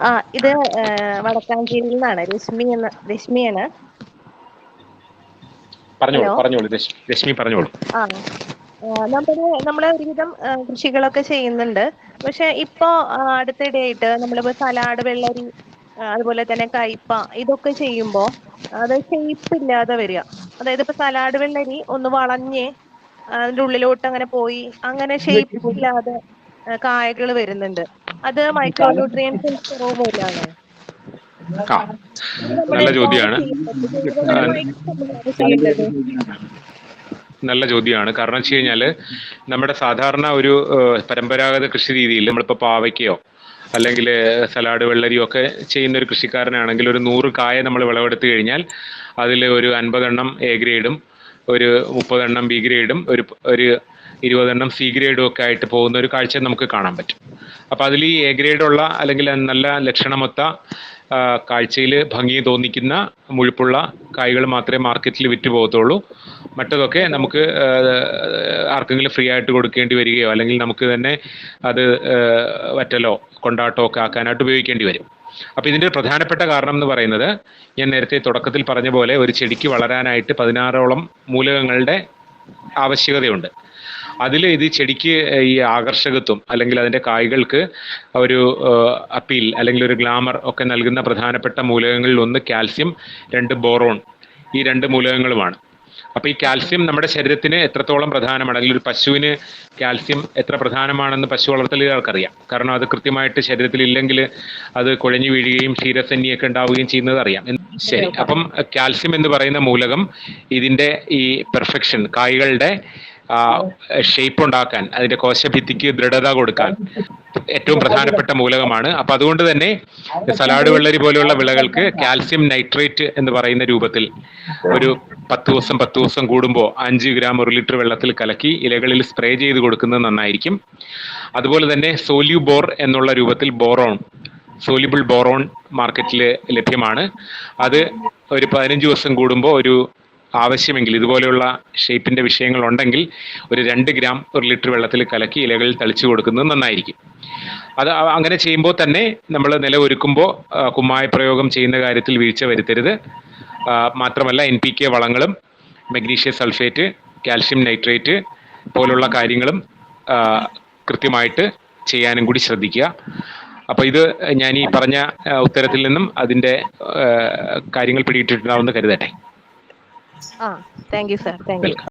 ആ ഇത് വടക്കാഞ്ചേരിയിൽ നിന്നാണ് രശ്മി എന്ന രശ്മിയാണ്. പറഞ്ഞോളൂ ഹലോ. പറഞ്ഞോളൂ. രശ്മി പറഞ്ഞോളൂ. ആ നമ്മുടെ നമ്മൾ ഒരുവിധം കൃഷികളൊക്കെ ചെയ്യുന്നുണ്ട്. പക്ഷെ ഇപ്പോ അടുത്തിടെയായിട്ട് നമ്മളിപ്പോ സലാഡ് വെള്ളരി അതുപോലെ തന്നെ കയ്പ ഇതൊക്കെ ചെയ്യുമ്പോൾ അത് ഷേപ്പ് ഇല്ലാതെ വരിക. അതായത് ഇപ്പൊ സലാഡ് വെള്ളരി ഒന്ന് വളഞ്ഞ് അതിന്റെ ഉള്ളിലോട്ട് അങ്ങനെ പോയി അങ്ങനെ ഷേപ്പ് ഇല്ലാതെ കായകൾ വരുന്നുണ്ട്. അത് മൈക്രോ ന്യൂട്രിയൻസ് കുറവ് പോലെയാണ് ആ നല്ല ചോദ്യമാണ് നല്ല ചോദ്യമാണ് കാരണം വെച്ച് കഴിഞ്ഞാൽ നമ്മുടെ സാധാരണ ഒരു പരമ്പരാഗത കൃഷി രീതിയിൽ നമ്മളിപ്പോൾ പാവയ്ക്കയോ അല്ലെങ്കിൽ സലാഡ് വെള്ളരിയോ ഒക്കെ ചെയ്യുന്ന ഒരു കൃഷിക്കാരനാണെങ്കിൽ ഒരു നൂറ് കായ നമ്മൾ വിളവെടുത്തു കഴിഞ്ഞാൽ അതിൽ ഒരു അൻപതെണ്ണം എ ഗ്രേഡും ഒരു മുപ്പതെണ്ണം ബി ഗ്രേഡും ഒരു ഒരു ഇരുപതെണ്ണം സി ഗ്രേഡും ഒക്കെ ആയിട്ട് പോകുന്ന ഒരു കാഴ്ച നമുക്ക് കാണാൻ പറ്റും. അപ്പോൾ അതിൽ ഈ എ ഗ്രേഡുള്ള അല്ലെങ്കിൽ നല്ല ലക്ഷണമൊത്ത കാഴ്ചയിൽ ഭംഗി തോന്നിക്കുന്ന മുഴുപ്പുള്ള കായ്കൾ മാത്രമേ മാർക്കറ്റിൽ വിറ്റ് പോകത്തുള്ളൂ. മറ്റതൊക്കെ നമുക്ക് ആർക്കെങ്കിലും ഫ്രീ ആയിട്ട് കൊടുക്കേണ്ടി വരികയോ അല്ലെങ്കിൽ നമുക്ക് തന്നെ അത് വറ്റലോ കൊണ്ടാട്ടോ ഒക്കെ ആക്കാനായിട്ട് ഉപയോഗിക്കേണ്ടി വരും. അപ്പോൾ ഇതിന്റെ പ്രധാനപ്പെട്ട കാരണം എന്ന് പറയുന്നത് ഞാൻ നേരത്തെ തുടക്കത്തിൽ പറഞ്ഞ പോലെ ഒരു ചെടിക്ക് വളരാനായിട്ട് പതിനാറോളം മൂലകങ്ങളുടെ ആവശ്യകതയുണ്ട്. അതിൽ ഇത് ചെടിക്ക് ഈ ആകർഷകത്വം അല്ലെങ്കിൽ അതിന്റെ കായ്കൾക്ക് ഒരു അപ്പീൽ അല്ലെങ്കിൽ ഒരു ഗ്ലാമർ ഒക്കെ നൽകുന്ന പ്രധാനപ്പെട്ട മൂലകങ്ങളിൽ ഒന്ന് കാൽസ്യം രണ്ട് ബോറോൺ ഈ രണ്ട് മൂലകങ്ങളുമാണ്. അപ്പൊ ഈ കാൽസ്യം നമ്മുടെ ശരീരത്തിന് എത്രത്തോളം പ്രധാനമാണ്? അല്ലെങ്കിൽ ഒരു പശുവിന് കാൽസ്യം എത്ര പ്രധാനമാണെന്ന് പശു വളർത്തലുകാർക്കറിയാം കാരണം അത് കൃത്യമായിട്ട് ശരീരത്തിൽ ഇല്ലെങ്കിൽ അത് കുഴഞ്ഞു വീഴുകയും ക്ഷീരസന്നിയൊക്കെ ഉണ്ടാവുകയും ചെയ്യുന്നത് അറിയാം. ശരി. അപ്പം കാൽസ്യം എന്ന് പറയുന്ന മൂലകം ഇതിന്റെ ഈ പെർഫെക്ഷൻ കായ്കളുടെ ഷേപ്പ് ഉണ്ടാക്കാൻ അതിന്റെ കോശഭിത്തിക്ക് ദൃഢത കൊടുക്കാൻ ഏറ്റവും പ്രധാനപ്പെട്ട മൂലകമാണ്. അപ്പൊ അതുകൊണ്ട് തന്നെ സലാഡ് വെള്ളരി പോലെയുള്ള വിളകൾക്ക് കാൽസ്യം നൈട്രേറ്റ് എന്ന് പറയുന്ന രൂപത്തിൽ ഒരു പത്ത് ദിവസം പത്ത് ദിവസം കൂടുമ്പോൾ അഞ്ച് ഗ്രാം ഒരു ലിറ്റർ വെള്ളത്തിൽ കലക്കി ഇലകളിൽ സ്പ്രേ ചെയ്ത് കൊടുക്കുന്നത് നന്നായിരിക്കും. അതുപോലെ തന്നെ സോല്യൂബോർ എന്നുള്ള രൂപത്തിൽ ബോറോൺ സോലിബിൾ ബോറോൺ മാർക്കറ്റിൽ ലഭ്യമാണ്. അത് ഒരു പതിനഞ്ച് ദിവസം കൂടുമ്പോൾ ഒരു ആവശ്യമെങ്കിൽ ഇതുപോലെയുള്ള ഷേപ്പിന്റെ വിഷയങ്ങൾ ഉണ്ടെങ്കിൽ ഒരു രണ്ട് ഗ്രാം ഒരു ലിറ്റർ വെള്ളത്തിൽ കലക്കി ഇലകളിൽ തളിച്ചു കൊടുക്കുന്നത് നന്നായിരിക്കും. അത് അങ്ങനെ ചെയ്യുമ്പോൾ തന്നെ നമ്മൾ നില ഒരുക്കുമ്പോൾ കുമ്മായ പ്രയോഗം ചെയ്യുന്ന കാര്യത്തിൽ വീഴ്ച വരുത്തരുത്. മാത്രമല്ല എൻ പി കെ വളങ്ങളും മഗ്നീഷ്യം സൾഫേറ്റ് കാൽഷ്യം നൈട്രേറ്റ് പോലുള്ള കാര്യങ്ങളും കൃത്യമായിട്ട് ചെയ്യാനും കൂടി ശ്രദ്ധിക്കുക. അപ്പോൾ ഇത് ഞാൻ ഈ പറഞ്ഞ ഉത്തരത്തിൽ നിന്നും അതിന്റെ കാര്യങ്ങൾ പിടിയിട്ടിട്ടുണ്ടാവുമെന്ന് കരുതട്ടെ. ആ thank you sir thank you welcome